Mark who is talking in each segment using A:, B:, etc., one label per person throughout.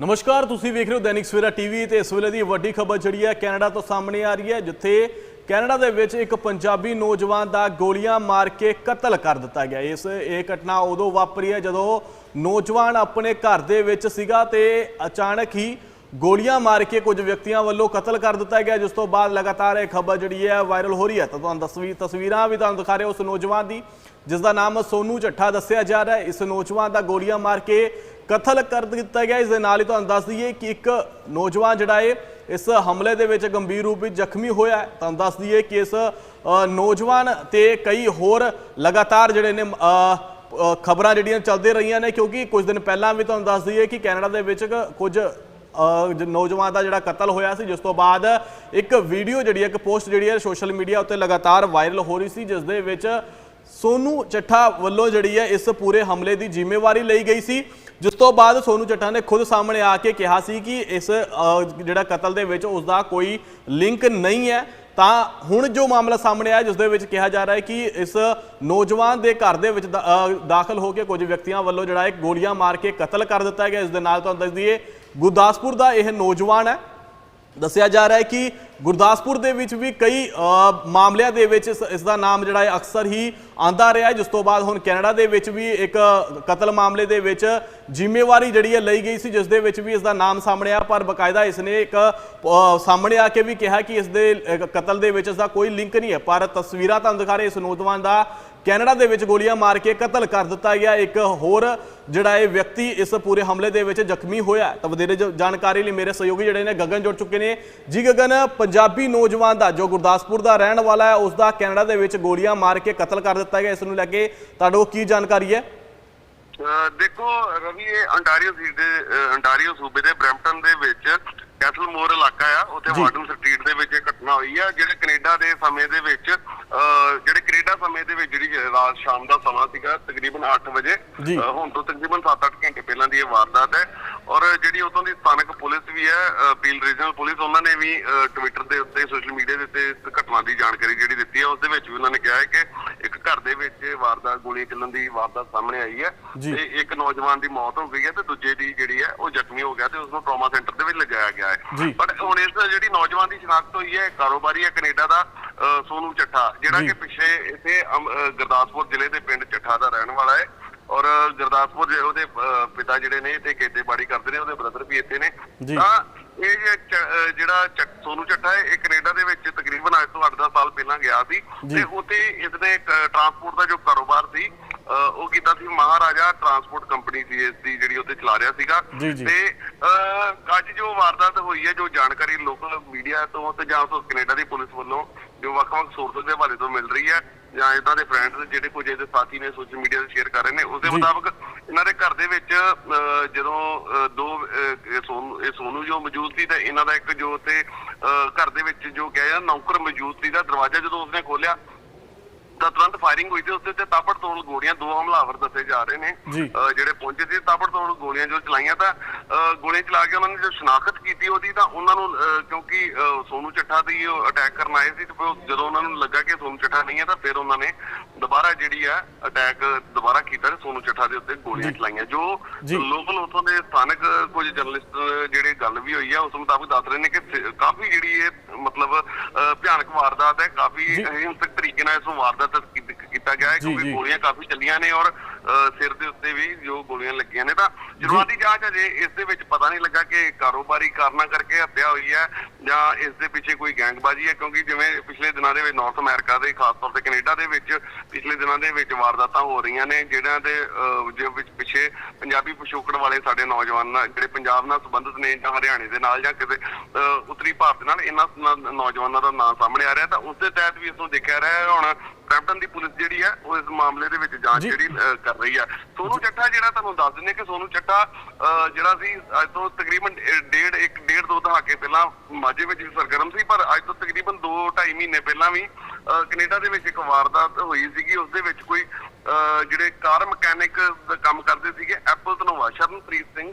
A: ਨਮਸਕਾਰ, ਤੁਸੀਂ ਵੇਖ ਰਹੇ ਹੋ ਦੈਨਿਕ ਸਵੇਰਾ ਟੀਵੀ ਤੇ ਇਸ ਵੇਲੇ ਦੀ ਵੱਡੀ ਖਬਰ ਜਿਹੜੀ ਹੈ ਕੈਨੇਡਾ ਤੋਂ ਸਾਹਮਣੇ ਆ ਰਹੀ ਹੈ, ਜਿੱਥੇ ਕੈਨੇਡਾ ਦੇ ਵਿੱਚ ਇੱਕ ਪੰਜਾਬੀ ਨੌਜਵਾਨ ਦਾ ਗੋਲੀਆਂ ਮਾਰ ਕੇ ਕਤਲ ਕਰ ਦਿੱਤਾ ਗਿਆ। ਇਸ, ਇਹ ਘਟਨਾ ਉਦੋਂ ਵਾਪਰੀ ਹੈ ਜਦੋਂ ਨੌਜਵਾਨ ਆਪਣੇ ਘਰ ਦੇ ਵਿੱਚ ਸੀਗਾ ਤੇ ਅਚਾਨਕ ਹੀ ਗੋਲੀਆਂ ਮਾਰ ਕੇ ਕੁਝ ਵਿਅਕਤੀਆਂ ਵੱਲੋਂ ਕਤਲ ਕਰ ਦਿੱਤਾ ਗਿਆ, ਜਿਸ ਤੋਂ ਬਾਅਦ ਲਗਾਤਾਰ ਇਹ ਖਬਰ ਜਿਹੜੀ ਹੈ ਵਾਇਰਲ ਹੋ ਰਹੀ ਹੈ। ਤਾਂ ਤੁਹਾਨੂੰ ਤਸਵੀਰ ਤਸਵੀਰਾਂ ਵੀ ਤੁਹਾਨੂੰ ਦਿਖਾ ਰਹੇ ਉਸ ਨੌਜਵਾਨ ਦੀ, ਜਿਸ ਦਾ ਨਾਮ ਸੋਨੂ ਝੱਠਾ ਦੱਸਿਆ ਜਾ ਰਿਹਾ ਹੈ। ਇਸ ਨੌਜਵਾਨ ਦਾ ਗੋਲੀਆਂ ਮਾਰ ਕੇ ਕਤਲ ਕਰ ਦਿੱਤਾ ਗਿਆ। ਇਸ ਦੇ ਨਾਲ ਹੀ ਤੁਹਾਨੂੰ ਦੱਸ ਦਈਏ ਕਿ ਇੱਕ ਨੌਜਵਾਨ ਜਿਹੜਾ ਹੈ ਇਸ ਹਮਲੇ ਦੇ ਵਿੱਚ ਗੰਭੀਰ ਰੂਪ ਵਿੱਚ ਜ਼ਖਮੀ ਹੋਇਆ ਹੈ। ਤੁਹਾਨੂੰ ਦੱਸ ਦਈਏ ਕਿ ਇਸ ਨੌਜਵਾਨ ਤੇ ਕਈ ਹੋਰ ਲਗਾਤਾਰ ਜਿਹੜੇ ਨੇ ਖਬਰਾਂ ਜਿਹੜੀਆਂ ਚੱਲਦੇ ਰਹੀਆਂ ਨੇ, ਕਿਉਂਕਿ ਕੁਝ ਦਿਨ ਪਹਿਲਾਂ ਵੀ ਤੁਹਾਨੂੰ ਦੱਸ ਦਈਏ ਕਿ ਕੈਨੇਡਾ ਦੇ ਵਿੱਚ ਕੁਝ ਨੌਜਵਾਨ ਦਾ ਜਿਹੜਾ ਕਤਲ ਹੋਇਆ ਸੀ, ਜਿਸ ਤੋਂ ਬਾਅਦ ਇੱਕ ਵੀਡੀਓ ਜਿਹੜੀ ਹੈ, ਇੱਕ ਪੋਸਟ ਜਿਹੜੀ ਹੈ ਸੋਸ਼ਲ ਮੀਡੀਆ ਉੱਤੇ ਲਗਾਤਾਰ ਵਾਇਰਲ ਹੋ ਰਹੀ ਸੀ, ਜਿਸ ਦੇ ਵਿੱਚ ਸੋਨੂ ਚੱਠਾ ਵੱਲੋਂ ਜਿਹੜੀ ਹੈ, ਇਸ ਪੂਰੇ ਹਮਲੇ ਦੀ ਜ਼ਿੰਮੇਵਾਰੀ ਲਈ ਗਈ ਸੀ। ਜਿਸ ਤੋਂ ਬਾਅਦ ਸੋਨੂ ਚੱਠਾ ਨੇ ਖੁਦ ਸਾਹਮਣੇ ਆ ਕੇ ਕਿਹਾ ਸੀ ਕਿ ਇਸ ਜਿਹੜਾ ਕਤਲ ਦੇ ਵਿੱਚ ਉਸ ਦਾ ਕੋਈ ਲਿੰਕ ਨਹੀਂ ਹੈ। ਤਾਂ ਹੁਣ ਜੋ ਮਾਮਲਾ ਸਾਹਮਣੇ ਆਇਆ, ਜਿਸ ਦੇ ਵਿੱਚ ਕਿਹਾ ਜਾ ਰਿਹਾ ਹੈ ਕਿ ਇਸ ਨੌਜਵਾਨ ਦੇ ਘਰ ਦੇ ਵਿੱਚ ਦਾ- ਦਾਖਲ ਹੋ ਕੇ ਕੁਝ ਵਿਅਕਤੀਆਂ ਵੱਲੋਂ ਜਿਹੜਾ ਹੈ ਗੋਲੀਆਂ ਮਾਰ ਕੇ ਕਤਲ ਕਰ ਦਿੱਤਾ ਗਿਆ। ਇਸ ਦੇ ਨਾਲ ਤੁਹਾਨੂੰ ਦੱਸ ਦਈਏ, ਗੁਰਦਾਸਪੁਰ ਦਾ ਇਹ ਨੌਜਵਾਨ ਹੈ। ਦੱਸਿਆ ਜਾ ਰਿਹਾ ਹੈ ਕਿ ਗੁਰਦਾਸਪੁਰ ਦੇ ਵਿੱਚ ਵੀ ਕਈ ਮਾਮਲਿਆਂ ਦੇ ਵਿੱਚ ਇਸ ਦਾ ਨਾਮ ਜਿਹੜਾ ਹੈ ਅਕਸਰ ਹੀ ਆਂਦਾ ਰਿਹਾ ਹੈ। ਜਿਸ ਤੋਂ ਬਾਅਦ ਹੁਣ ਕੈਨੇਡਾ ਦੇ ਵਿੱਚ ਵੀ ਇੱਕ ਕਤਲ ਮਾਮਲੇ ਦੇ ਵਿੱਚ ਜ਼ਿੰਮੇਵਾਰੀ ਜਿਹੜੀ ਹੈ ਲਈ ਗਈ ਸੀ, ਜਿਸ ਦੇ ਵਿੱਚ ਵੀ ਇਸ ਦਾ ਨਾਮ ਸਾਹਮਣੇ ਆ ਪਰ ਬਕਾਇਦਾ ਇਸ ਨੇ ਇੱਕ ਸਾਹਮਣੇ ਆ ਕੇ ਵੀ ਕਿਹਾ ਕਿ ਇਸ ਦੇ ਕਤਲ ਦੇ ਵਿੱਚ ਇਸ ਦਾ ਕੋਈ ਲਿੰਕ ਨਹੀਂ ਹੈ। ਪਰ ਤਸਵੀਰਾਂ ਤੁਹਾਨੂੰ ਦਿਖਾ ਰਹੇ ਇਸ ਨੌਜਵਾਨ ਦਾ ਕੈਨੇਡਾ ਦੇ ਵਿੱਚ ਗੋਲੀਆਂ ਮਾਰ ਕੇ ਕਤਲ ਕਰ ਦਿੱਤਾ ਗਿਆ। ਇੱਕ ਹੋਰ ਜਿਹੜਾ ਇਹ ਵਿਅਕਤੀ ਇਸ ਪੂਰੇ ਹਮਲੇ ਦੇ ਵਿੱਚ ਜ਼ਖਮੀ ਹੋਇਆ ਤਾਂ ਵਧੇਰੇ ਜਾਣਕਾਰੀ ਲਈ ਮੇਰੇ ਸਹਿਯੋਗੀ ਜਿਹੜੇ ਨੇ ਗਗਨ ਜੁੜ ਚੁੱਕੇ ਨੇ। ਜੀ ਗਗਨ, ਪੰਜਾਬੀ ਨੌਜਵਾਨ ਦਾ ਜੋ ਗੁਰਦਾਸਪੁਰ ਦਾ ਰਹਿਣ ਵਾਲਾ ਹੈ ਉਸ ਦਾ ਕੈਨੇਡਾ ਦੇ ਵਿੱਚ ਗੋਲੀਆਂ ਮਾਰ ਕੇ ਕਤਲ ਕਰ ਦਿੱਤਾ ਗਿਆ। ਇਸ ਨੂੰ ਲੈ ਕੇ ਤੁਹਾਡੇ ਕੀ ਜਾਣਕਾਰੀ ਹੈ?
B: ਦੇਖੋ ਰਵੀ, ਇਹ ਅੰਟਾਰੀਓ ਸੀਟ ਦੇ ਅੰਟਾਰੀਓ ਸੂਬੇ ਦੇ ਬ੍ਰੈਂਪਟਨ ਦੇ ਵਿੱਚ ਕੈਸਲ ਮੋਰ ਇਲਾਕਾ ਆ ਉੱਥੇ। ਵਾਰਡਨ ਸਟਰੀਟ ਦੇ ਵਿੱਚ ਘਟਨਾ ਹੋਈ ਆ ਜਿਹੜੇ ਕੈਨੇਡਾ ਦੇ ਸਮੇਂ ਦੇ ਵਿੱਚ ਜਿਹੜੇ ਕੈਨੇਡਾ ਸਮੇਂ ਦੇ ਵਿੱਚ ਜਿਹੜੀ ਰਾਤ ਸ਼ਾਮ ਦਾ ਸਮਾਂ ਸੀਗਾ ਤਕਰੀਬਨ 8 ਵਜੇ ਹੁਣ ਤੋਂ ਤਕਰੀਬਨ 7-8 ਘੰਟੇ ਪਹਿਲਾਂ ਦੀ ਇਹ ਵਾਰਦਾਤ ਹੈ ਔਰ ਜਿਹੜੀ ਉਤੋਂ ਦੀ ਸਥਾਨਕ ਪੁਲਿਸ ਵੀ ਹੈ ਪੀਲ ਰੀਜਨਲ ਪੁਲਿਸ ਉਹਨਾਂ ਨੇ ਵੀ ਟਵਿੱਟਰ ਦੇ ਉੱਤੇ ਸੋਸ਼ਲ ਮੀਡੀਆ ਦੇ ਉੱਤੇ ਘਟਨਾ ਦੀ ਜਾਣਕਾਰੀ ਜਿਹੜੀ ਦਿੱਤੀ ਹੈ ਉਸ ਦੇ ਵਿੱਚ ਵੀ ਉਹਨਾਂ ਨੇ ਕਿਹਾ ਹੈ ਕਿ ਘਰ ਦੇ ਵਿੱਚ ਵਾਰਦਾਤ ਗੋਲੀ ਚੱਲਣ ਦੀ ਵਾਰਦਾਤ ਸਾਹਮਣੇ ਆਈ ਹੈ। ਤੇ ਇੱਕ ਨੌਜਵਾਨ ਦੀ ਮੌਤ ਹੋ ਗਈ ਹੈ ਤੇ ਦੂਜੇ ਦੀ ਜਿਹੜੀ ਹੈ ਉਹ ਜ਼ਖਮੀ ਹੋ ਗਿਆ ਤੇ ਉਸ ਨੂੰ ਟਰਾਮਾ ਸੈਂਟਰ ਦੇ ਵਿੱਚ ਲਿਜਾਇਆ ਗਿਆ। ਹੈ ਬਟ ਹੁਣ ਇਸ ਜਿਹੜੀ ਨੌਜਵਾਨ ਦੀ ਸ਼ਨਾਖਤ ਹੋਈ ਹੈ ਕਾਰੋਬਾਰੀ ਹੈ ਕੈਨੇਡਾ ਦਾ ਸੋਨੂ ਚੱਠਾ ਜਿਹੜਾ। ਕਿ ਪਿੱਛੇ ਇੱਥੇ ਗੁਰਦਾਸਪੁਰ ਜ਼ਿਲ੍ਹੇ ਦੇ ਪਿੰਡ ਚੱਠਾ ਦਾ ਰਹਿਣ ਵਾਲਾ ਹੈ ਔਰ ਗੁਰਦਾਸਪੁਰ ਦੇ ਉਹਦੇ ਪਿਤਾ ਜਿਹੜੇ ਨੇ ਤੇ ਖੇਤੀਬਾੜੀ ਕਰਦੇ ਨੇ ਉਹਦੇ ਬ੍ਰਦਰ ਵੀ ਇੱਥੇ ਨੇ। ਤਾਂ ਇਹ ਜਿਹੜਾ ਸੋਨੂ ਚੱਠਾ ਹੈ ਇਹ ਕੈਨੇਡਾ ਦੇ ਵਿੱਚ ਤਕਰੀਬਨ ਅੱਜ ਤੋਂ 8-10 ਸਾਲ ਪਹਿਲਾਂ ਗਿਆ ਸੀ। ਤੇ ਉੱਥੇ ਇਸਨੇ ਟਰਾਂਸਪੋਰਟ ਦਾ ਜੋ ਕਾਰੋਬਾਰ ਸੀ ਉਹ ਕੀਤਾ ਸੀ ਮਹਾਰਾਜਾ ਟਰਾਂਸਪੋਰਟ ਕੰਪਨੀ ਸੀ ਇਸ ਦੀ ਜਿਹੜੀ ਉੱਥੇ ਚਲਾ ਰਿਹਾ ਸੀਗਾ। ਤੇ ਅੱਜ ਜੋ ਵਾਰਦਾਤ ਹੋਈ ਹੈ ਜੋ ਜਾਣਕਾਰੀ ਲੋਕਲ ਮੀਡੀਆ ਤੋਂ ਤੇ ਜਾਂ ਤੋਂ ਕੈਨੇਡਾ ਦੀ ਪੁਲਿਸ ਵੱਲੋਂ ਜੋ ਵੱਖ-ਵੱਖ ਸੋਰਸ ਦੇ ਹਵਾਲੇ ਤੋਂ ਮਿਲ ਰਹੀ ਹੈ ਜਾਂ ਇਦਾਂ ਦੇ ਫਰੈਂਡਸ ਜਿਹੜੇ ਕੁਝ ਇਹਦੇ ਸਾਥੀ ਨੇ ਸੋਸ਼ਲ ਮੀਡੀਆ ਤੇ ਸ਼ੇਅਰ ਕਰ ਰਹੇ ਨੇ ਉਸ ਦੇ। ਮੁਤਾਬਕ ਇਹਨਾਂ ਦੇ ਘਰ ਦੇ ਵਿੱਚ ਅਹ, ਜਦੋਂ ਅਹ, ਦੋ ਅਹ, ਇਹ ਸੋਨੂ ਜੋ ਮੌਜੂਦ ਸੀ ਤੇ ਇਹਨਾਂ ਦਾ ਇੱਕ ਜੋ ਉੱਥੇ ਅਹ, ਘਰ ਦੇ ਵਿੱਚ ਜੋ ਕਿਹਾ ਨੌਕਰ ਮੌਜੂਦ ਸੀ ਦਾ ਦਰਵਾਜ਼ਾ ਜਦੋਂ ਉਸਨੇ ਖੋਲਿਆ ਤਾਂ ਤੁਰੰਤ ਫਾਇਰਿੰਗ ਹੋਈ ਤੇ ਉਸ ਦੇ ਉੱਤੇ ਤਾਬੜ ਤੋੜ ਗੋਲੀਆਂ ਦੋ ਹਮਲਾਵਰ ਦੱਸੇ ਜਾ ਰਹੇ ਨੇ ਜਿਹੜੇ ਪਹੁੰਚੇ ਸੀ ਤਾਬੜ ਤੋੜ ਗੋਲੀਆਂ ਜੋ ਚਲਾਈਆਂ ਤਾਂ ਗੋਲੀਆਂ ਚਲਾ ਕੇ ਉਹਨਾਂ ਨੇ ਜੋ ਸ਼ਨਾਖਤ ਕੀਤੀ ਉਹਦੀ ਤਾਂ ਉਹਨਾਂ ਨੂੰ ਕਿਉਂਕਿ ਸੋਨੂ ਚੱਠਾ ਦੀ ਉਹ ਅਟੈਕ ਕਰਨ ਆਏ ਸੀ ਤੇ ਜਦੋਂ ਉਹਨਾਂ ਨੂੰ ਲੱਗਾ ਕਿ ਸੋਨੂ ਚੱਠਾ ਨਹੀਂ ਹੈ ਤਾਂ ਫਿਰ ਉਹਨਾਂ ਨੇ ਦੁਬਾਰਾ ਜਿਹੜੀ ਹੈ ਅਟੈਕ ਦੁਬਾਰਾ ਕੀਤਾ ਤੇ ਸੋਨੂ ਚੱਠਾ ਦੇ ਉੱਤੇ ਗੋਲੀਆਂ। ਚਲਾਈਆਂ ਜੋ। ਲੋਕਲ ਉਥੋਂ ਦੇ ਸਥਾਨਕ ਕੁਝ ਜਰਨਲਿਸਟ ਜਿਹੜੇ ਗੱਲ ਵੀ ਹੋਈ ਆ ਉਸ ਮੁਤਾਬਕ ਦੱਸ ਰਹੇ ਨੇ ਕਿ ਕਾਫੀ ਜਿਹੜੀ ਇਹ ਵਾਰਦਾਤ ਹੈ ਕਾਫੀ
A: ਜੀ।
B: ਹਿੰਸਕ ਤਰੀਕੇ ਨਾਲ ਇਸ ਨੂੰ ਵਾਰਦਾਤ ਕੀਤਾ ਗਿਆ ਹੈ ਕਿਉਂਕਿ। ਗੋਲੀਆਂ ਕਾਫੀ ਚੱਲੀਆਂ ਨੇ ਔਰ ਸਿਰ ਦੇ ਉੱਤੇ ਵੀ ਜੋ ਗੋਲੀਆਂ ਲੱਗੀਆਂ ਨੇ ਤਾਂ ਸ਼ੁਰੂਆਤੀ ਜਾਂਚ ਅਜੇ ਇਸ ਦੇ ਵਿੱਚ ਪਤਾ ਨਹੀਂ ਲੱਗਾ ਕਿ ਕਾਰੋਬਾਰੀ ਕਾਰਨਾਂ ਕਰਕੇ ਹੱਤਿਆ ਹੋਈ ਹੈ ਜਾਂ ਇਸ ਦੇ ਪਿੱਛੇ ਕੋਈ ਗੈਂਗਬਾਜ਼ੀ ਹੈ ਕਿਉਂਕਿ ਜਿਵੇਂ ਪਿਛਲੇ ਦਿਨਾਂ ਦੇ ਵਿੱਚ ਨਾਰਥ ਅਮਰੀਕਾ ਦੇ ਖਾਸ ਤੌਰ ਤੇ ਕੈਨੇਡਾ ਦੇ ਵਿੱਚ ਪਿਛਲੇ ਦਿਨਾਂ ਦੇ ਵਿੱਚ ਵਾਰਦਾਤਾਂ ਹੋ ਰਹੀਆਂ ਨੇ ਜਿਹੜਿਆਂ ਦੇ ਅਹ, ਜੋ ਵਿੱਚ ਪਿੱਛੇ ਪੰਜਾਬੀ ਪਿਛੋਕੜ ਵਾਲੇ ਸਾਡੇ ਨੌਜਵਾਨ ਜਿਹੜੇ ਪੰਜਾਬ ਨਾਲ ਸੰਬੰਧਿਤ ਨੇ ਜਾਂ ਹਰਿਆਣੇ ਦੇ ਨਾਲ ਜਾਂ ਕਿਸੇ ਅਹ, ਉੱਤਰੀ ਭਾਰਤ ਨਾਲ ਇਹਨਾਂ ਨੌਜਵਾਨਾਂ ਦਾ ਨਾਮ ਸਾਹਮਣੇ ਆ ਰਿਹਾ ਤਾਂ ਉਸ ਦੇ ਤਹਿਤ ਵੀ ਇਸ ਨੂੰ ਦੇਖਿਆ ਰਿਹਾ ਹੁਣ ਬ੍ਰੈਂਪਟਨ ਦੀ ਪੁਲਿਸ ਜਿਹੜੀ ਹੈ ਉਹ ਇਸ ਮਾਮਲੇ ਦੇ ਵਿੱਚ ਜਾਂਚ। ਜਿਹੜੀ ਕਰ ਰਹੀ ਹੈ। ਸੋਨੂ ਚੱਠਾ ਜਿਹੜਾ ਤੁਹਾਨੂੰ ਦੱਸ ਦਿੰਦੇ ਕਿ ਸੋਨੂ ਅਹ, ਜਿਹੜਾ ਸੀ ਅੱਜ ਤੋਂ ਤਕਰੀਬਨ ਡੇਢ ਇੱਕ ਡੇਢ ਦੋ ਦਹਾਕੇ ਪਹਿਲਾਂ ਮਾਝੇ ਵਿੱਚ ਸਰਗਰਮ ਸੀ ਪਰ ਅੱਜ ਤੋਂ ਤਕਰੀਬਨ 2 2.5 ਮਹੀਨੇ ਪਹਿਲਾਂ ਵੀ ਕੈਨੇਡਾ ਦੇ ਵਿੱਚ ਇੱਕ ਵਾਰਦਾਤ ਹੋਈ ਸੀਗੀ। ਉਸ ਦੇ ਵਿੱਚ ਕੋਈ ਜਿਹੜੇ ਕਾਰ ਮਕੈਨਿਕ ਕੰਮ ਕਰਦੇ ਸੀਗੇ ਐਪਲ ਧਨੋਵਾ ਸ਼ਰਨਪ੍ਰੀਤ ਸਿੰਘ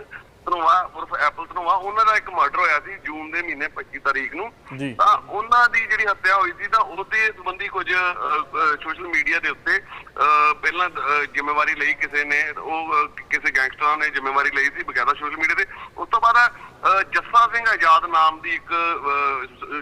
B: ਧਨੋਵਾ ਉਰਫ ਐਪਲ ਧਨੋਵਾ ਉਹਨਾਂ ਦਾ ਇੱਕ ਮਰਡਰ ਹੋਇਆ ਸੀ ਜੂਨ ਦੇ ਮਹੀਨੇ 25 ਤਾਰੀਖ ਨੂੰ। ਤਾਂ ਉਹਨਾਂ ਦੀ ਜਿਹੜੀ ਹੱਤਿਆ ਹੋਈ ਸੀ ਤਾਂ ਉਹਦੇ ਸੰਬੰਧੀ ਕੁਝ ਸੋਸ਼ਲ ਮੀਡੀਆ ਦੇ ਉੱਤੇ ਪਹਿਲਾਂ ਜ਼ਿੰਮੇਵਾਰੀ ਲਈ ਕਿਸੇ ਨੇ ਉਹ ਕਿਸੇ ਗੈਂਗਸਟਰਾਂ ਨੇ ਜ਼ਿੰਮੇਵਾਰੀ ਲਈ ਸੀ ਬਕਾਇਦਾ ਸੋਸ਼ਲ ਮੀਡੀਆ ਤੇ ਉਸ ਤੋਂ ਬਾਅਦ ਜੱਸਾ ਸਿੰਘ ਆਜ਼ਾਦ ਨਾਮ ਦੀ ਇੱਕ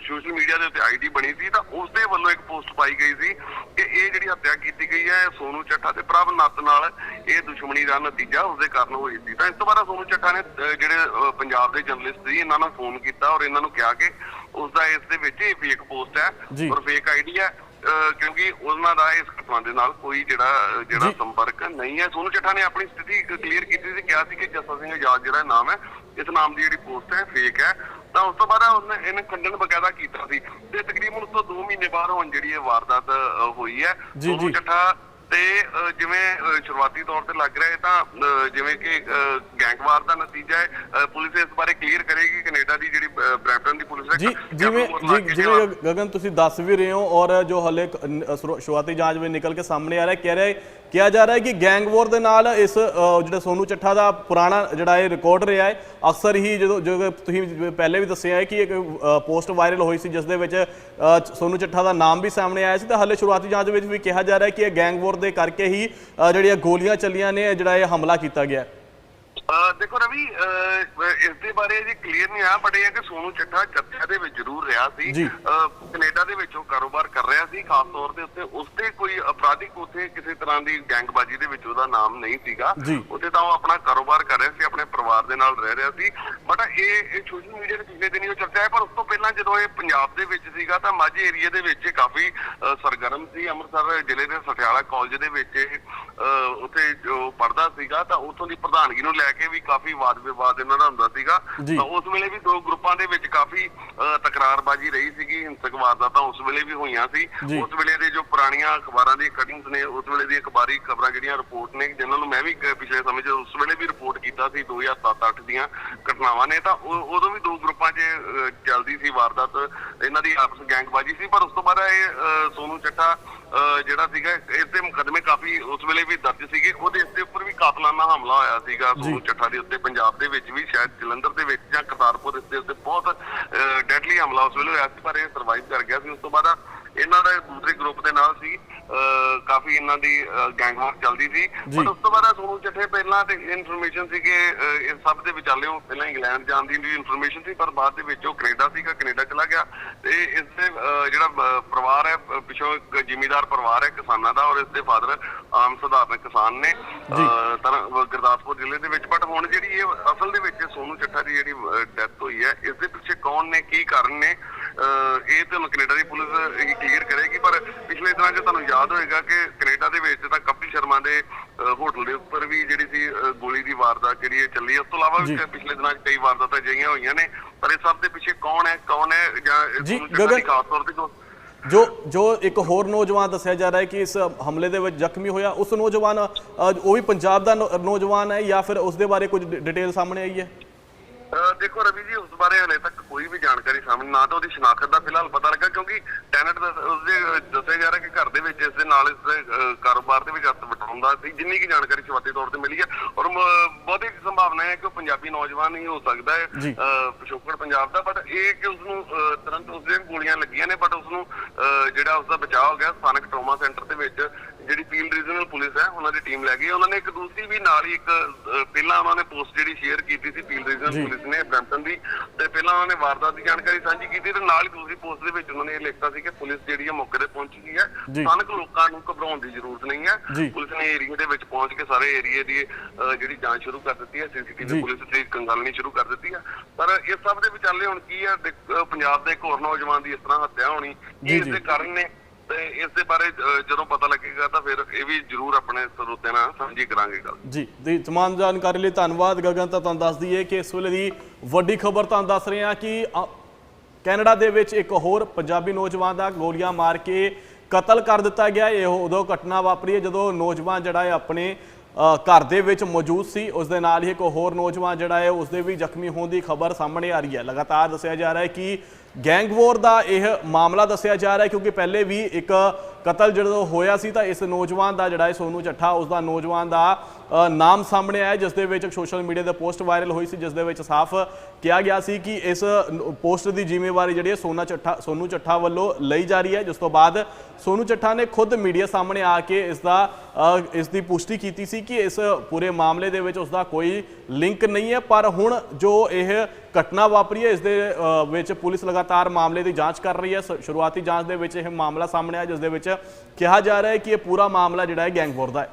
B: ਸੋਸ਼ਲ ਮੀਡੀਆ ਦੇ ਉੱਤੇ ਆਈਡੀ ਬਣੀ ਸੀ ਤਾਂ ਉਸ ਦੇ ਵੱਲੋਂ ਪੋਸਟ ਪਾਈ ਗਈ ਸੀ ਕਿ ਇਹ ਜਿਹੜੀ ਹੱਤਿਆ ਕੀਤੀ ਗਈ ਹੈ ਸੋਨੂ ਚੱਠਾ ਤੇ ਪ੍ਰਭ ਨੱਤ ਨਾਲ ਇਹ ਦੁਸ਼ਮਣੀ ਦਾ ਨਤੀਜਾ ਉਸ ਦੇ ਕਾਰਨ ਹੋਈ ਸੀ ਤਾਂ ਇਸ ਤੋਂ ਬਾਅਦ ਸੋਨੂ ਚੱਠਾ ਨੇ ਜਿਹੜੇ ਪੰਜਾਬ ਦੇ ਜਰਨਲਿਸਟ ਸੀ ਇਹਨਾਂ ਨੂੰ ਫੋਨ ਕੀਤਾ ਔਰ ਇਹਨਾਂ ਨੂੰ ਕਿਹਾ ਕਿ ਉਸ ਦਾ ਇਸ ਦੇ ਵਿੱਚ ਇਹ ਫੇਕ ਪੋਸਟ। ਹੈ ਔਰ ਫੇਕ ਆਈਡੀ ਹੈ ਕਿਉਂਕਿ ਉਹਨਾਂ ਦਾ ਇਸ ਘਟਨਾ ਦੇ ਨਾਲ ਕੋਈ ਜਿਹੜਾ ਜਿਹੜਾ। ਸੰਪਰਕ ਨਹੀਂ ਹੈ ਸੋਨੂ ਚੱਠਾ ਨੇ ਆਪਣੀ ਸਥਿਤੀ ਕਲੀਅਰ ਕੀਤੀ ਸੀ ਕਿਹਾ ਸੀ ਕਿ ਜੱਸਾ ਸਿੰਘ ਆਜ਼ਾਦ ਜਿਹੜਾ ਨਾਮ ਹੈ ਇਸ ਨਾਮ ਦੀ ਜਿਹੜੀ ਪੋਸਟ ਹੈ ਫੇਕ ਹੈ ਤਾਂ ਉਸ ਤੋਂ ਬਾਅਦ ਉਹਨੇ ਇਹਨੇ ਖੰਡਨ ਬਕਾਇਦਾ ਕੀਤਾ ਸੀ ਤੇ ਤਕਰੀਬਨ ਉਸ ਤੋਂ 2 ਮਹੀਨੇ ਬਾਅਦ ਹੁਣ ਜਿਹੜੀ ਇਹ ਵਾਰਦਾਤ ਹੋਈ ਹੈ
A: ਜੀ।
B: ਚੱਠਾ ਤੇ ਜਿਵੇਂ ਸ਼ੁਰੂਆਤੀ ਤੌਰ ਤੇ ਲੱਗ ਰਿਹਾ ਹੈ ਤਾਂ ਜਿਵੇਂ ਕਿ ਗੈਂਗਵਾਰ ਦਾ ਨਤੀਜਾ ਹੈ ਪੁਲਿਸ ਇਸ ਬਾਰੇ ਕਲੀਅਰ ਕਰੇਗੀ ਕੈਨੇਡਾ ਦੀ ਜਿਹੜੀ ਅਹ, ਬ੍ਰੈਂਪਟਨ ਦੀ ਪੁਲਿਸ ਹੈ
A: ਜੀ ਜਿਵੇਂ ਜੀ ਜਿਵੇਂ ਗਗਨ ਤੁਸੀਂ ਦੱਸ ਵੀ ਰਹੇ ਹੋ ਔਰ ਜੋ ਹਲੇ ਸ਼ੁਰੂਆਤੀ ਜਾਂਚ ਵਿੱਚ ਨਿਕਲ ਕੇ ਸਾਹਮਣੇ ਆ ਰਿਹਾ ਕਹਿ ਰਿਹਾ ਕਿਹਾ ਜਾ ਰਿਹਾ ਹੈ ਕਿ ਗੈਂਗ ਵਾਰ ਦੇ ਨਾਲ ਇਸ ਜਿਹੜਾ ਸੋਨੂ ਚੱਠਾ ਦਾ ਪੁਰਾਣਾ ਜਿਹੜਾ ਇਹ ਰਿਕਾਰਡ ਰਿਹਾ ਹੈ ਅਕਸਰ ਹੀ ਜਦੋਂ ਜੋ ਤੁਸੀਂ ਪਹਿਲੇ ਵੀ ਦੱਸਿਆ ਹੈ ਕਿ ਇੱਕ ਪੋਸਟ ਵਾਇਰਲ ਹੋਈ ਸੀ ਜਿਸ ਦੇ ਵਿੱਚ ਸੋਨੂ ਚੱਠਾ ਦਾ ਨਾਮ ਵੀ ਸਾਹਮਣੇ ਆਇਆ ਸੀ। ਤੇ ਹਲੇ ਸ਼ੁਰੂਆਤੀ ਜਾਂਚ ਵਿੱਚ ਵੀ ਕਿਹਾ ਜਾ ਰਿਹਾ ਹੈ ਕਿ ਇਹ ਗੈਂਗ ਵਾਰ ਦੇ ਕਰਕੇ ਹੀ ਜਿਹੜੀਆਂ ਗੋਲੀਆਂ ਚੱਲੀਆਂ ਨੇ ਜਿਹੜਾ ਇਹ ਹਮਲਾ ਕੀਤਾ ਗਿਆ ਹੈ।
B: ਦੇਖੋ ਰਵੀ ਇਸ ਦੇ ਬਾਰੇ ਜੀ ਕਲੀਅਰ ਨਹੀਂ ਆ ਬਟ ਇਹ ਹੈ ਕਿ ਸੋਨੂ ਚੱਠਾ ਚਰਚਾ ਦੇ ਵਿੱਚ ਜ਼ਰੂਰ ਰਿਹਾ ਸੀ। ਕੈਨੇਡਾ ਦੇ ਵਿੱਚ ਉਹ ਕਾਰੋਬਾਰ ਕਰ ਰਿਹਾ ਸੀ ਖਾਸ ਤੌਰ ਤੇ ਉੱਤੇ ਉਸ ਤੇ ਕੋਈ ਅਪਰਾਧਿਕ ਉੱਥੇ ਕਿਸੇ ਤਰ੍ਹਾਂ ਦੀ ਗੈਂਗਬਾਜੀ ਦੇ ਵਿੱਚ ਉਹਦਾ ਨਾਮ ਨਹੀਂ ਸੀਗਾ। ਉੱਥੇ ਤਾਂ ਉਹ ਆਪਣਾ ਕਾਰੋਬਾਰ ਕਰ ਰਿਹਾ ਸੀ ਆਪਣੇ ਪਰਿਵਾਰ ਦੇ ਨਾਲ ਰਹਿ ਰਿਹਾ ਸੀ। ਬਟ ਇਹ ਇਹ ਸੋਸ਼ਲ ਮੀਡੀਆ ਦੇ ਪਿਛਲੇ ਦਿਨੀ ਉਹ ਚਰਚਾ ਹੈ ਪਰ ਉਸ ਤੋਂ ਪਹਿਲਾਂ ਜਦੋਂ ਇਹ ਪੰਜਾਬ ਦੇ ਵਿੱਚ ਸੀਗਾ ਤਾਂ ਮਾਝੇ ਏਰੀਆ ਦੇ ਵਿੱਚ ਕਾਫੀ ਸਰਗਰਮ ਸੀ। ਅੰਮ੍ਰਿਤਸਰ ਜ਼ਿਲ੍ਹੇ ਦੇ ਸਟਿਆਲਾ ਕਾਲਜ ਦੇ ਵਿੱਚ ਇਹ, ਉੱਥੇ ਜੋ ਪੜਦਾ ਸੀਗਾ ਤਾਂ ਉੱਥੋਂ ਦੀ ਪ੍ਰਧਾਨਗੀ ਨੂੰ ਲੈ ਕੇ ਵੀ ਕਾਫੀ ਵਾਦ ਵਿਵਾਦ ਇਹਨਾਂ ਦਾ ਹੁੰਦਾ ਸੀਗਾ। ਤਾਂ ਉਸ ਵੇਲੇ ਵੀ ਦੋ ਗਰੁੱਪਾਂ ਦੇ ਵਿੱਚ ਕਾਫੀ ਤਕਰਾਰਬਾਜ਼ੀ ਰਹੀ ਸੀਗੀ ਹਿੰਸਕ ਵਾਰਦਾਤਾਂ ਉਸ ਵੇਲੇ ਵੀ ਹੋਈਆਂ ਸੀ। ਉਸ ਵੇਲੇ ਦੇ ਜੋ ਪੁਰਾਣੀਆਂ ਅਖਬਾਰਾਂ ਦੀ ਕਟਿੰਗਸ ਨੇ ਉਸ ਵੇਲੇ ਦੀ ਅਖਬਾਰੀ ਖਬਰਾਂ ਜਿਹੜੀਆਂ ਰਿਪੋਰਟ ਨੇ ਜਿਨ੍ਹਾਂ ਨੂੰ ਮੈਂ ਵੀ ਪਿਛਲੇ ਸਮੇਂ 'ਚ ਉਸ ਵੇਲੇ ਵੀ ਰਿਪੋਰਟ ਕੀਤਾ ਸੀ 2007-8 ਦੀਆਂ ਘਟਨਾਵਾਂ ਨੇ ਤਾਂ ਉਦੋਂ ਵੀ ਦੋ ਗਰੁੱਪਾਂ 'ਚ ਚੱਲਦੀ ਸੀ ਵਾਰਦਾਤ ਇਹਨਾਂ ਦੀ ਆਪਸ ਗੈਂਗਬਾਜੀ ਸੀ ਪਰ ਉਸ ਤੋਂ ਬਾਅਦ ਇਹ ਸੋਨੂ ਅਹ, ਜਿਹੜਾ ਸੀਗਾ ਇਸ ਦੇ ਮੁਕੱਦਮੇ ਕਾਫੀ ਉਸ ਵੇਲੇ ਵੀ ਦਰਜ ਸੀਗੇ ਉਹਦੇ ਕਾਤਲਾਨਾ ਹਮਲਾ ਹੋਇਆ ਸੀਗਾ ਸੋਨੂ ਚੱਠਾ ਦੇ ਉੱਤੇ ਪੰਜਾਬ ਦੇ ਵਿੱਚ ਵੀ ਸ਼ਾਇਦ ਜਲੰਧਰ ਦੇ ਵਿੱਚ ਜਾਂ ਕਰਤਾਰਪੁਰ ਦੇ ਉੱਤੇ ਬਹੁਤ ਡੈਡਲੀ ਹਮਲਾ ਉਸ ਵੇਲੇ ਹੋਇਆ ਸੀ ਪਰ ਇਹ ਸਰਵਾਈਵ ਕਰ ਗਿਆ ਸੀ। ਉਸ ਤੋਂ ਬਾਅਦ ਇਹਨਾਂ ਦਾ ਦੂਸਰੇ ਗਰੁੱਪ ਦੇ ਨਾਲ ਸੀ ਕਾਫੀ ਇਹਨਾਂ ਦੀ ਗੈਂਗਵਾਰ ਚੱਲਦੀ ਸੀ। ਪਰ ਉਸ ਤੋਂ ਬਾਅਦ ਸੋਨੂ ਚੱਠੇ ਪਹਿਲਾਂ ਤੇ ਇਨਫੋਰਮੇਸ਼ਨ ਸੀ ਕਿ ਇਸ ਸਭ ਦੇ ਵਿਚਾਲੇ ਉਹ ਪਹਿਲਾਂ ਇੰਗਲੈਂਡ ਜਾਣ ਦੀ ਇਨਫੋਰਮੇਸ਼ਨ ਸੀ ਪਰ ਬਾਅਦ ਦੇ ਵਿੱਚ ਉਹ ਕੈਨੇਡਾ ਸੀਗਾ ਕੈਨੇਡਾ ਚਲਾ ਗਿਆ। ਤੇ ਇਸ ਦੇ ਜਿਹੜਾ ਪਰਿਵਾਰ ਹੈ ਪਿੱਛੋਂ ਇੱਕ ਜ਼ਿਮੀਦਾਰ ਪਰਿਵਾਰ ਹੈ ਕਿਸਾਨਾਂ ਦਾ ਔਰ ਇਸ ਦੇ ਫਾਦਰ ਆਮ ਸਧਾਰਨ ਕਿਸਾਨ ਨੇ ਗੁਰਦਾਸਪੁਰ ਜ਼ਿਲ੍ਹੇ ਦੇ ਵਿੱਚ। ਬਟ ਹੁਣ ਜਿਹੜੀ ਇਹ ਅਸਲ ਦੇ ਵਿੱਚ ਸੋਨੂ ਚੱਠਾ ਦੀ ਜਿਹੜੀ ਡੈਥ ਹੋਈ ਹੈ ਇਸ ਦੇ ਪਿੱਛੇ ਕੌਣ ਨੇ ਕੀ ਕਾਰਨ ਨੇ ਇਹ ਤਾਂ ਕੈਨੇਡਾ ਦੀ ਪੁਲਿਸ ਹੀ ਕਲੀਅਰ ਕਰੇਗੀ ਪਰ ਪਿਛਲੇ ਦਿਨਾਂ 'ਚ ਤੁਹਾਨੂੰ ਯਾਦ ਹੋਏਗਾ ਕਿ ਕੈਨੇਡਾ ਦੇ ਵਿੱਚ ਤਾਂ ਕਪਿਲ ਸ਼ਰਮਾ ਦੇ ਹੋਟਲ ਦੇ ਉੱਪਰ ਵੀ ਜਿਹੜੀ ਸੀ ਗੋਲੀ ਦੀ ਵਾਰਦਾਤ ਜਿਹੜੀ ਇਹ ਚੱਲੀ। ਉਸ ਤੋਂ ਇਲਾਵਾ ਵੀ। ਪਿਛਲੇ ਦਿਨਾਂ 'ਚ ਕਈ ਵਾਰਦਾਤਾਂ ਅਜਿਹੀਆਂ ਹੋਈਆਂ ਨੇ ਪਰ ਇਹ ਸਭ ਦੇ ਪਿੱਛੇ ਕੌਣ ਹੈ ਕੌਣ ਹੈ ਜਾਂ ਇਹ ਦੀ
A: ਗਗਨ-
B: ਖਾਸ ਤੌਰ ਤੇ ਜੋ
A: ਜੋ ਜੋ ਇੱਕ ਹੋਰ ਨੌਜਵਾਨ ਦੱਸਿਆ ਜਾ ਰਿਹਾ ਹੈ ਕਿ ਇਸ ਹਮਲੇ ਦੇ ਵਿੱਚ ਜ਼ਖਮੀ ਹੋਇਆ ਉਸ ਨੌਜਵਾਨ ਉਹ ਵੀ ਪੰਜਾਬ ਦਾ ਨੌ- ਨੌਜਵਾਨ ਹੈ ਜਾਂ ਫਿਰ ਉਸ ਦੇ ਬਾਰੇ ਕੁਝ ਡਿਟੇਲ ਸਾਹਮਣੇ ਆਈ ਹੈ
B: ਦੇਖੋ ਰਵੀ ਜੀ ਉਸ ਬਾਰੇ ਹਲੇ ਤੱਕ ਕੋਈ ਵੀ ਜਾਣਕਾਰੀ ਸਾਹਮਣੇ ਨਾ ਤਾਂ ਉਹਦੀ ਸ਼ਨਾਖਤ ਦਾ ਫਿਲਹਾਲ ਪਤਾ ਲੱਗਾ ਕਿਉਂਕਿ ਟੈਨਟ ਦਾ ਉਸਦੇ ਦੱਸਿਆ ਜਾ ਰਿਹਾ ਕਿ ਘਰ ਦੇ ਵਿੱਚ ਇਸ ਦੇ ਨਾਲ ਇਸ ਦੇ ਕਾਰੋਬਾਰ ਦੇ ਵਿੱਚ ਹੱਥ ਵਟਾਉਂਦਾ ਸੀ ਜਿੰਨੀ ਕੀ ਜਾਣਕਾਰੀ ਸ਼ੁਰੂਆਤੀ ਤੌਰ ਤੇ ਮਿਲੀ ਹੈ ਔਰ ਬਹੁਤੀ ਸੰਭਾਵਨਾ ਹੈ ਕਿ ਉਹ ਪੰਜਾਬੀ ਨੌਜਵਾਨ ਹੀ ਹੋ ਸਕਦਾ ਹੈ ਪਿਛੋਕੜ ਪੰਜਾਬ ਦਾ ਬਟ ਇਹ ਕਿ ਉਸ ਨੂੰ ਤੁਰੰਤ ਉਸ ਦੀਆਂ ਗੋਲੀਆਂ ਲੱਗੀਆਂ ਨੇ ਬਟ ਉਸ ਨੂੰ ਜਿਹੜਾ ਉਸ ਦਾ ਬਚਾਅ ਹੋ ਗਿਆ ਸਥਾਨਕ ਟਰਾਮਾ ਸੈਂਟਰ ਦੇ ਵਿੱਚ ਜਿਹੜੀ ਪੀਲ ਰੀਜਨਲ ਪੁਲਿਸ ਹੈ ਉਹਨਾਂ ਦੀ ਟੀਮ ਲੈ ਗਈ ਉਹਨਾਂ ਨੇ ਇੱਕ ਦੂਸਰੀ ਵੀ ਨਾਲ ਹੀ ਇੱਕ ਪਹਿਲਾਂ ਉਹਨਾਂ ਨੇ ਪੋਸਟ ਜਿਹੜੀ ਸ਼ੇਅਰ ਕੀਤੀ ਸੀ ਪੀਲ ਰੀਜਨਲ
A: ਜੀ।
B: ਪੁਲਿਸ ਨੇ ਬ੍ਰੈਂਪਟਨ ਦੀ ਤੇ ਪਹਿਲਾਂ ਉਹਨਾਂ ਨੇ ਵਾਰਦਾਤ ਦੀ ਜਾਣਕਾਰੀ ਸਾਂਝੀ ਕੀਤੀ ਤੇ ਨਾਲ ਹੀ ਦੂਸਰੀ ਪੋਸਟ ਦੇ ਵਿੱਚ ਉਹਨਾਂ ਨੇ ਇਹ ਲਿਖਤਾ ਸੀ ਕਿ ਪੁਲਿਸ ਜਿਹੜੀ ਹੈ ਮੌਕੇ ਤੇ ਪਹੁੰਚ ਗਈ ਹੈ। ਸਥਾਨਕ ਲੋਕਾਂ ਨੂੰ ਘਬਰਾਉਣ ਦੀ ਜ਼ਰੂਰਤ ਨਹੀਂ। ਹੈ ਪੁਲਿਸ ਨੇ ਏਰੀਆ ਦੇ ਵਿੱਚ ਪਹੁੰਚ ਕੇ ਸਾਰੇ ਏਰੀਆ ਦੀ ਜਿਹੜੀ ਜਾਂਚ ਸ਼ੁਰੂ ਕਰ ਦਿੱਤੀ ਹੈ। ਸੀਸੀਟੀਵੀ ਪੁਲਿਸ ਤੇ ਕੰਗਾਲਣੀ ਸ਼ੁਰੂ ਕਰ ਦਿੱਤੀ ਹੈ ਪਰ ਇਸ ਸਭ ਦੇ ਵਿਚਾਲੇ ਹੁਣ ਕੀ ਹੈ ਪੰਜਾਬ ਦੇ ਇੱਕ ਹੋਰ ਨੌਜਵਾਨ ਦੀ ਇਸ ਤਰ੍ਹਾਂ ਹੱਤਿਆ ਹੋਣੀ ਇਸ। ਦੇ ਕਾਰਨ ਨੇ ਤੇ ਇਸ ਦੇ ਬਾਰੇ ਜਦੋਂ ਪਤਾ ਲੱਗੇਗਾ ਤਾਂ ਫਿਰ ਇਹ ਵੀ ਜ਼ਰੂਰ ਆਪਣੇ ਸਰੋਤਿਆਂ ਨਾਲ ਸਾਂਝੀ ਕਰਾਂਗੇ ਗੱਲ।
A: ਜੀ ਦੀ ਤਮਾਮ ਜਾਣਕਾਰੀ ਲਈ ਧੰਨਵਾਦ ਗਗਨ ਤਾਂ ਤੁਹਾਨੂੰ ਦੱਸ ਦਈਏ ਕਿ ਇਸ ਵੇਲੇ ਦੀ ਵੱਡੀ ਖਬਰ ਤੁਹਾਨੂੰ ਦੱਸ ਰਹੇ ਹਾਂ ਕਿ ਕੈਨੇਡਾ ਦੇ ਵਿੱਚ ਇੱਕ ਹੋਰ ਪੰਜਾਬੀ ਨੌਜਵਾਨ ਦਾ ਗੋਲੀਆਂ ਮਾਰ ਕੇ ਕਤਲ ਕਰ ਦਿੱਤਾ ਗਿਆ। ਇਹ ਉਦੋਂ ਘਟਨਾ ਵਾਪਰੀ ਹੈ ਜਦੋਂ ਨੌਜਵਾਨ ਜਿਹੜਾ ਹੈ ਆਪਣੇ ਅ, ਘਰ ਦੇ ਵਿੱਚ ਮੌਜੂਦ ਸੀ। ਉਸ ਦੇ ਨਾਲ ਹੀ ਇੱਕ ਹੋਰ ਨੌਜਵਾਨ ਜਿਹੜਾ ਹੈ ਉਸ ਦੇ ਵੀ ਜ਼ਖਮੀ ਹੋਣ ਦੀ ਖਬਰ ਸਾਹਮਣੇ ਆ ਰਹੀ ਹੈ। ਲਗਾਤਾਰ ਦੱਸਿਆ ਜਾ ਰਿਹਾ ਹੈ ਕਿ ਗੈਂਗ ਵੋਰ ਦਾ ਇਹ ਮਾਮਲਾ ਦੱਸਿਆ ਜਾ ਰਿਹਾ ਕਿਉਂਕਿ ਪਹਿਲੇ ਵੀ ਇੱਕ ਕਤਲ ਜਦੋਂ ਹੋਇਆ ਸੀ ਤਾਂ ਇਸ ਨੌਜਵਾਨ ਦਾ ਜਿਹੜਾ ਹੈ ਸੋਨੂ ਚੱਠਾ ਉਸ ਦਾ ਨੌਜਵਾਨ ਦਾ ਨਾਮ ਸਾਹਮਣੇ ਆਇਆ, ਜਿਸ ਦੇ ਵਿੱਚ ਇੱਕ ਸੋਸ਼ਲ ਮੀਡੀਆ ਤੇ ਪੋਸਟ ਵਾਇਰਲ ਹੋਈ ਸੀ, ਜਿਸ ਦੇ ਵਿੱਚ ਸਾਫ਼ ਕਿਹਾ ਗਿਆ ਸੀ ਕਿ ਇਸ ਪੋਸਟ ਦੀ ਜ਼ਿੰਮੇਵਾਰੀ ਜਿਹੜੀ ਹੈ ਸੋਨਾ ਚੱਠਾ, ਸੋਨੂ ਚੱਠਾ ਵੱਲੋਂ ਲਈ ਜਾ ਰਹੀ ਹੈ। ਜਿਸ ਤੋਂ ਬਾਅਦ ਸੋਨੂ ਚੱਠਾ ਨੇ ਖੁਦ ਮੀਡੀਆ ਸਾਹਮਣੇ ਆ ਕੇ ਇਸ ਦਾ ਇਸ ਦੀ ਪੁਸ਼ਟੀ ਕੀਤੀ ਸੀ ਕਿ ਇਸ ਪੂਰੇ ਮਾਮਲੇ ਦੇ ਵਿੱਚ ਉਸ ਦਾ ਕੋਈ ਲਿੰਕ ਨਹੀਂ ਹੈ। ਪਰ ਹੁਣ ਜੋ ਇਹ ਘਟਨਾ ਵਾਪਰੀ ਹੈ, ਇਸ ਦੇ ਵਿੱਚ ਪੁਲਿਸ ਲਗਾਤਾਰ ਮਾਮਲੇ ਦੀ ਜਾਂਚ ਕਰ ਰਹੀ ਹੈ। ਸ- ਸ਼ੁਰੂਆਤੀ ਜਾਂਚ ਦੇ ਵਿੱਚ ਇਹ ਮਾਮਲਾ ਸਾਹਮਣੇ ਆਇਆ, ਜਿਸ ਦੇ ਵਿੱਚ ਕਿਹਾ ਜਾ ਰਿਹਾ ਹੈ ਕਿ ਇਹ ਪੂਰਾ ਮਾਮਲਾ ਜਿਹੜਾ ਹੈ ਗੈਂਗ ਦਾ ਹੈ।